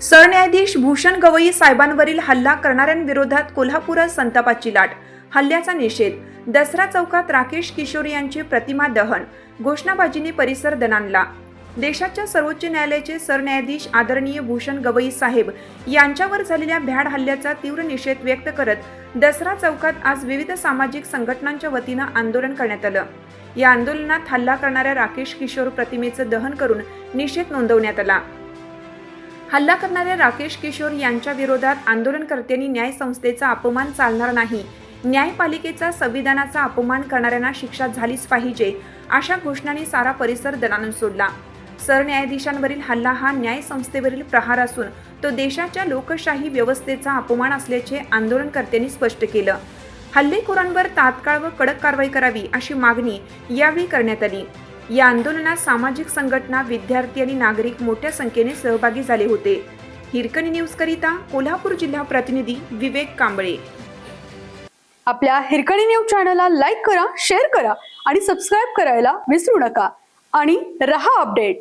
सरन्यायाधीश भूषण गवई साहेबांवरील हल्ला करणाऱ्यांविरोधात कोल्हापुरात संतापाची लाट हल्ल्याचा निषेध दसरा चौकात राकेश किशोर यांची प्रतिमा दहन घोषणाबाजीने परिसर दणाणला. देशाच्या सर्वोच्च न्यायालयाचे सरन्यायाधीश आदरणीय भूषण गवई साहेब यांच्यावर झालेल्या भ्याड हल्ल्याचा तीव्र निषेध व्यक्त करत दसरा चौकात आज विविध सामाजिक संघटनांच्या वतीनं आंदोलन करण्यात आलं. या आंदोलनात हल्ला करणाऱ्या राकेश किशोर प्रतिमेचं दहन करून निषेध नोंदवण्यात आला. हल्ला करणाऱ्या राकेश किशोर यांच्या विरोधात आंदोलनकर्त्यांनी न्याय संस्थेचा अपमान चालणार नाही. न्यायपालिकेचा संविधानाचा अपमान करणाऱ्यांना शिक्षा झालीच पाहिजे अशा घोषणांनी सारा परिसर दणानून सोडला. सरन्यायाधीशांवरील हल्ला हा न्याय संस्थेवरील प्रहार असून तो देशाच्या लोकशाही व्यवस्थेचा अपमान असल्याचे आंदोलनकर्त्यांनी स्पष्ट केलं. हल्लेखोरांवर तात्काळ व कडक कारवाई करावी अशी मागणी यावेळी करण्यात आली. या आंदोलनात सामाजिक संघटना विद्यार्थी आणि नागरिक मोठ्या संख्येने सहभागी झाले होते. हिरकणी न्यूज करिता कोल्हापूर जिल्हा प्रतिनिधी विवेक कांबळे. आपल्या हिरकणी न्यूज चॅनलला लाईक करा शेअर करा आणि सबस्क्राईब करायला विसरू नका. आणि रहा अपडेट.